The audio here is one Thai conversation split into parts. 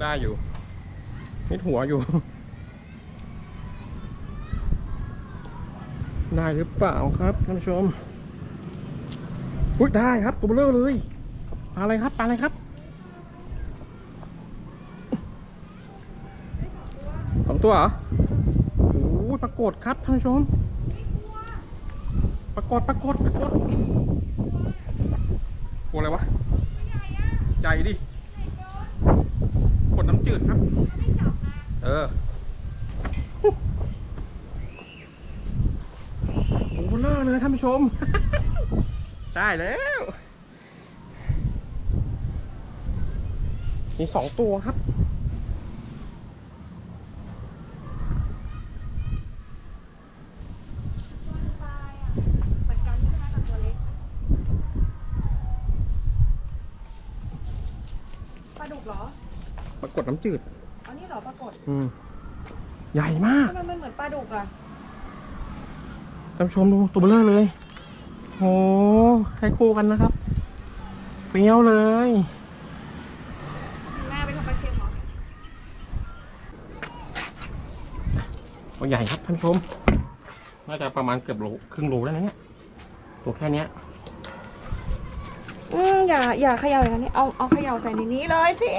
ได้อยู่นิดหัวอยู่ ได้หรือเปล่าครับท่านผู้ชมอุ้ยได้ครับตัวเบลอเลยปลาอะไรครับปลาอะไรครับสองตัวเหรอโอ้ยปรากฏครับท่านผู้ชมปรากฏปรากฏปรากฏกลัวอะไรวะใหญ่ดิ จืดครับ เออโอ้โหเบลอเลยท่านผู้ชม ได้แล้ว มีสองตัวครับปลายอะเหมือนกันใช่ไหมแต่ตัวเล็กปลาดุกเหรอ ปรากฏน้ำจืด อันนี้เหรอปรากฏอืม ใหญ่มากทำไมมันเหมือนปลาดุกอะท่านผู้ชมดูตัวเบลอเลยโหให้คู่กันนะครับ เฟี้ยวเลย แม่ไปทำปลาเค็มเหรอตัวใหญ่ครับท่านผู้ชม น่าจะประมาณเกือบโลครึ่งโลแล้วนะเนี่ย ตัวแค่เนี้ย อืมอย่าอย่าเขย่าอย่างนี้เอาเอาเขย่าใส่ในนี้เลยสิ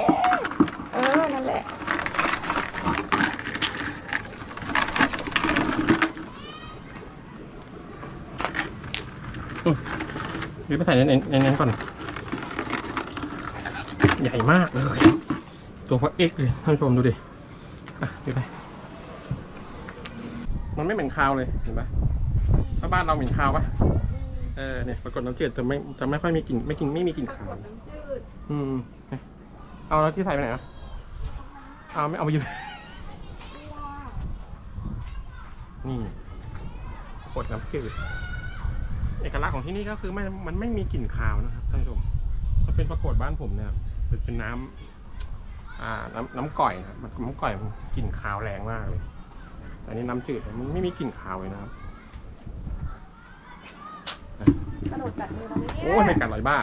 เออ นั่นแหละรีบไปใส่ในในในนั้นก่อน ใหญ่มากเลย ตัวพระเอกเลยท่านผู้ชมดูดิ อะดูไป มันไม่เหม็นคาวเลย เห็นปะถ้าบ้านเราเหม็นคาวปะเออเนี่ยปรากฏน้ำจืดจะไม่จะไม่ค่อยมีกลิ่นไม่กลิ่นไม่มีกลิ่นคาวน้ำจืดอืมเนี่ยเอาแล้วที่ใส่ไปไหนอะ เอาไม่เอาไปอยู่นี่กดน้ำจืดเอกลักษณ์ของที่นี่ก็คือไม่มันไม่มีกลิ่นคาวนะครับท่านผู้ชมถ้าเป็นปรากฏบ้านผมเนี่ยเป็นเป็นน้ำอ่าน้ำน้ำก่อยนะครับมันน้ำก่อยมันกลิ่นคาวแรงมากเลยแต่อันนี้น้ำจืดเนี่ยมันไม่มีกลิ่นคาวเลยนะครับกระโดดกัดมือเราไหมเนี่ยโอ้ยไม่กันลอยบ้า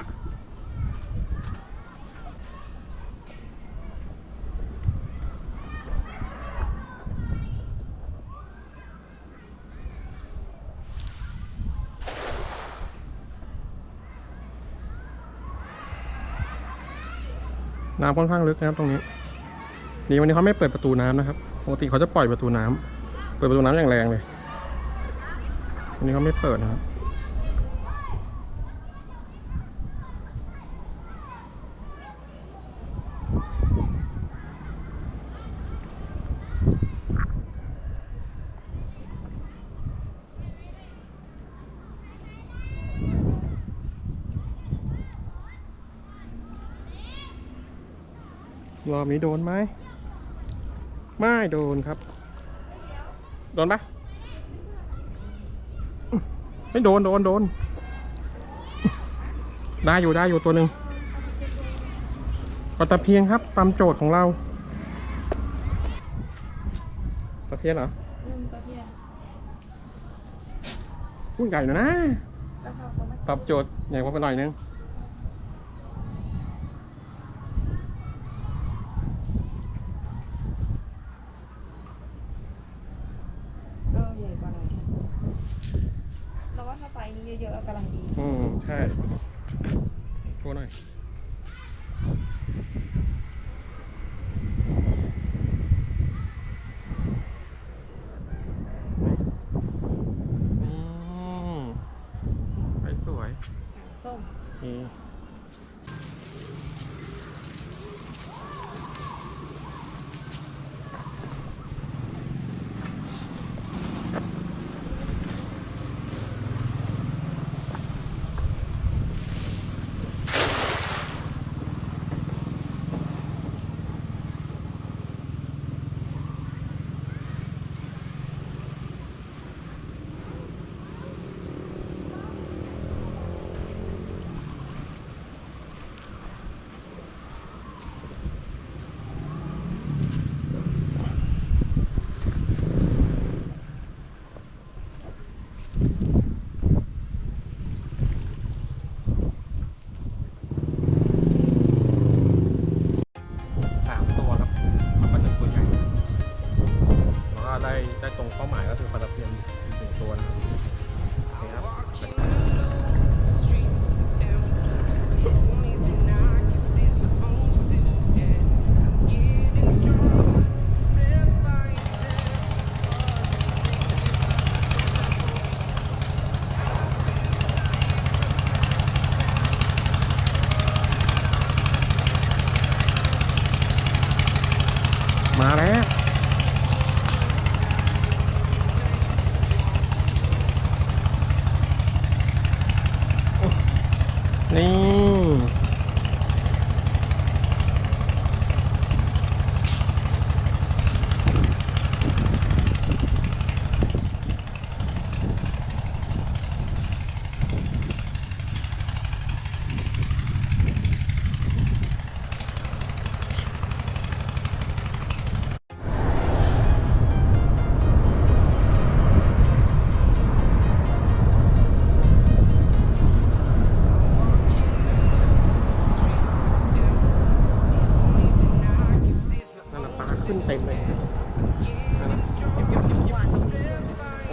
น้ำค่อนข้างลึกนะครับตรงนี้นี่วันนี้เขาไม่เปิดประตูน้ำนะครับปกติเขาจะปล่อยประตูน้ำเปิดประตูน้ำอย่างแรงเลยวันนี้เขาไม่เปิดนะครับ รอบนี้โดนไหม ไม่โดนครับ โดนปะไม่โดน โดน โดน ได้อยู่ได้อยู่ตัวหนึ่งปลาตะเพียนครับตามโจทย์ของเราตะเพียนเหรออืมปลาเทียนพูดใหญ่หน่อยนะแล้วเขาก็ไม่ตอบโจทย์ใหญ่กว่าไปหน่อยนึง เออใหญ่กว่าหน่อยเราว่าถ้าไซส์นี้เยอะๆกำลังดี อืม ใช่โชว์หน่อย อืมไปสวย ส้ม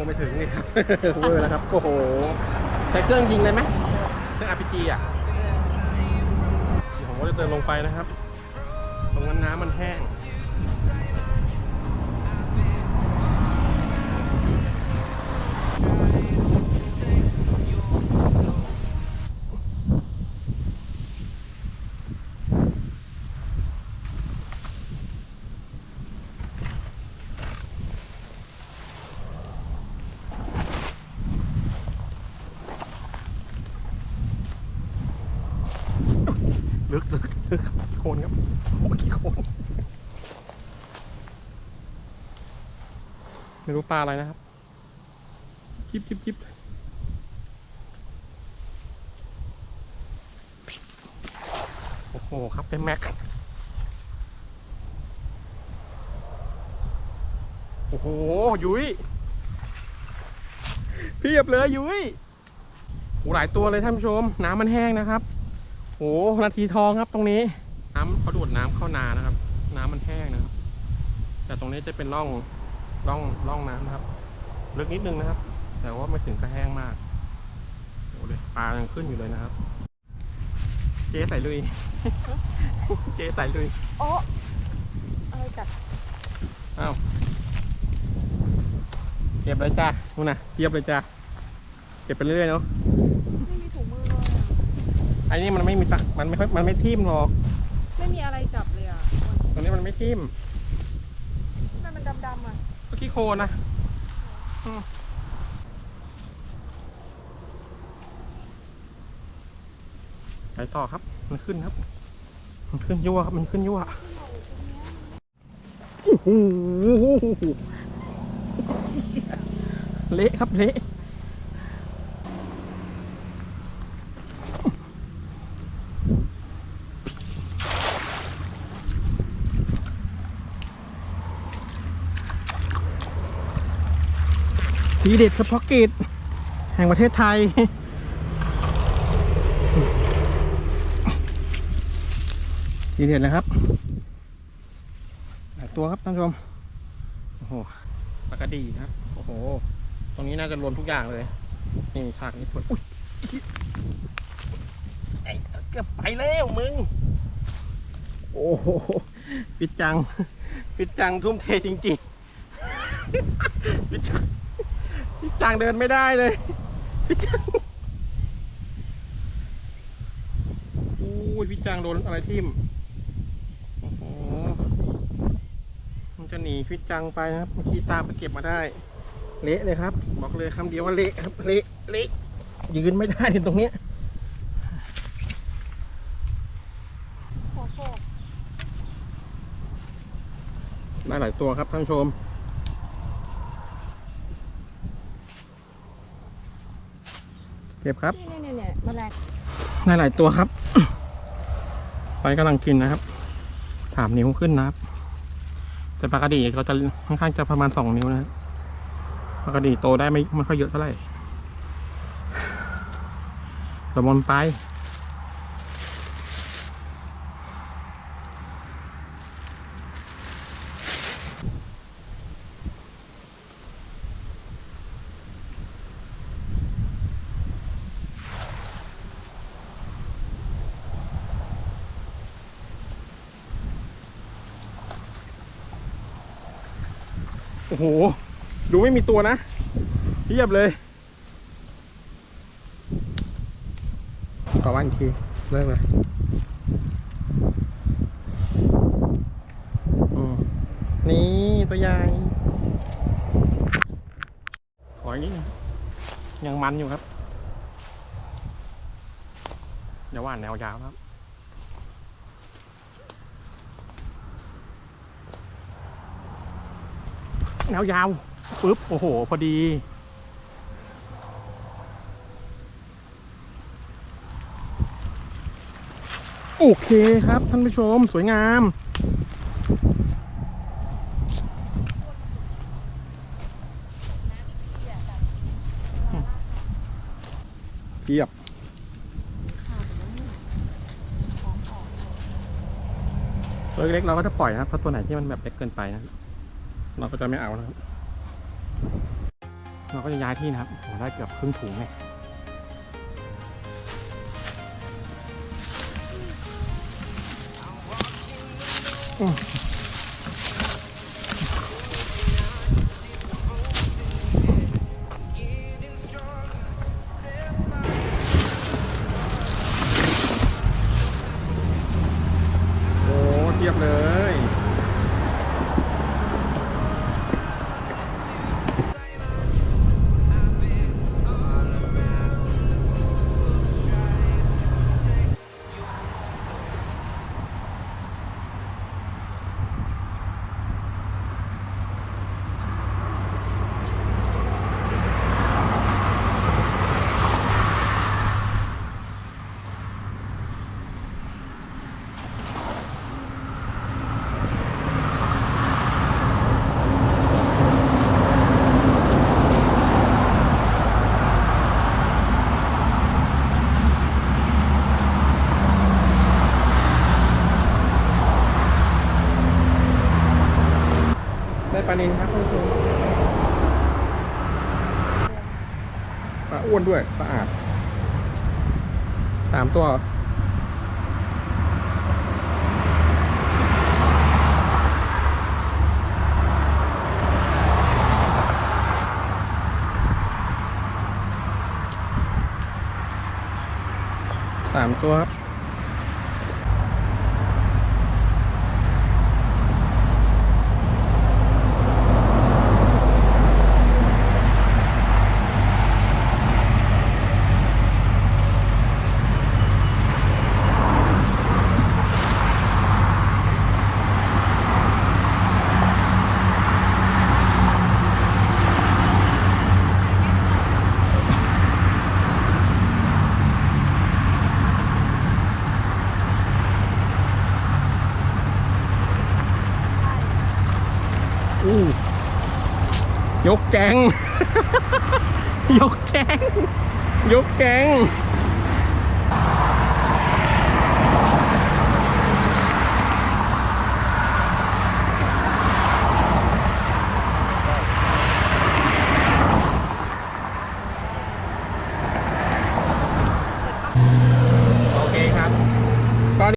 ไม่ถึงนี่ครับ เวอร์แล้วครับ โอ้โหใช้เครื่องยิงเลยไหมเครื่อง RPG อะเดี๋ยวผมก็จะเดินลงไปนะครับ ตรงนั้นน้ำมันแห้ง ลึกลึกลึกครับขี้โคนครับโอ้ขี้โคนไม่รู้ปลาอะไรนะครับจิบจิบจิบโอ้โหครับเป็นแม็กโอ้โห ยุ้ยเพียบเลยยุ้ยหลายตัวเลยท่านผู้ชม น้ำมันแห้งนะครับ โอ้นาทีทองครับตรงนี้ น้ำเขาดูดน้ำเข้านานะครับ น้ำมันแห้งนะครับ แต่ตรงนี้จะเป็นร่องร่องร่องน้ำนะครับลึกนิดนึงนะครับ แต่ว่าไม่ถึงกระแห้งมากโอ้เลยปลายังขึ้นอยู่เลยนะครับ เจ๊ใส่ลุย เจ๊ใส่ลุยโอ้อะไรกัดอ้าวเก็บเลยจ้านู่นน่ะเทียบเลยจ้าเก็บไปเรื่อยๆเนาะ ไม่มีถุงมือเลยอะ ไอ้นี่มันไม่มีตักมันไม่ค่อยมันไม่ทิ่มหรอก ไม่มีอะไรจับเลยอะตรงนี้มันไม่ทิ่มทำไมมันดำๆอะก็ขี้โคลนนะอืมไปต่อครับ มันขึ้นครับ มันขึ้นยั่วครับ มันขึ้นยั่วโอ้โหเละครับเละ ทีเด็ดสปอกเกตแห่งประเทศไทย ทีเด็ดนะครับหลายตัวครับท่านผู้ชม โอ้โหปากระดีครับ โอ้โห ตรงนี้น่าจะรวมทุกอย่างเลย นี่ฉากนี้สวยอุ้ยไอ้เกือบไปแล้วมึง โอ้โห ปิดจัง ปิดจังทุ่มเทจริงๆ ปิดจัง ปิดจังเดินไม่ได้เลยปิดจังโอ้ยปิดจังโดนอะไรทิ่มโอ้โหมันจะหนีพิษจังไปนะครับเมื่อกี้ตามไปเก็บมาได้เละเลยครับ บอกเลยคำเดียวว่าเละครับเละเละยืนไม่ได้ในตรงเนี้ยขอโทษได้หลายตัวครับท่านผู้ชม ก็บครับนี่เนี่ยเนี่ยแมลงได้หลายตัวครับ ไปกำลังกินนะครับ ถามนิ้วขึ้นนะครับ แต่ปลากระดีเขาจะค่อนข้างจะประมาณสองนิ้วนะครับปลากระดีโตได้ไม่ไม่ค่อยเยอะเท่าไหร่ระมนไป โอ้โห ดูไมีตัวนะเทียบเลยขอว่าอีกที เริ่มเลยอืมนี่ ตัวใหญ่ ขออีกนิดนึงยังมันอยู่ครับอย่าหว่านแนวยาวนะครับแนวยาว ปึ๊บ โอ้โห พอดี โอเคครับท่านผู้ชมสวยงามเทียบตัวเล็กเราก็จะปล่อยนะครับเพราะตัวไหนที่มันแบบเล็กเกินไปนะ เราก็จะไม่เอานะครับ เราก็จะย้ายที่นะครับโอ้โหได้เกือบครึ่งถุงเนี่ยอืมโอ้เทียบเลย ได้ปลานินครับท่านผู้ชมปลาอ้วนด้วยปลาอาดสามตัวสามตัวครับ ยกแกง ยกแกง ยกแกง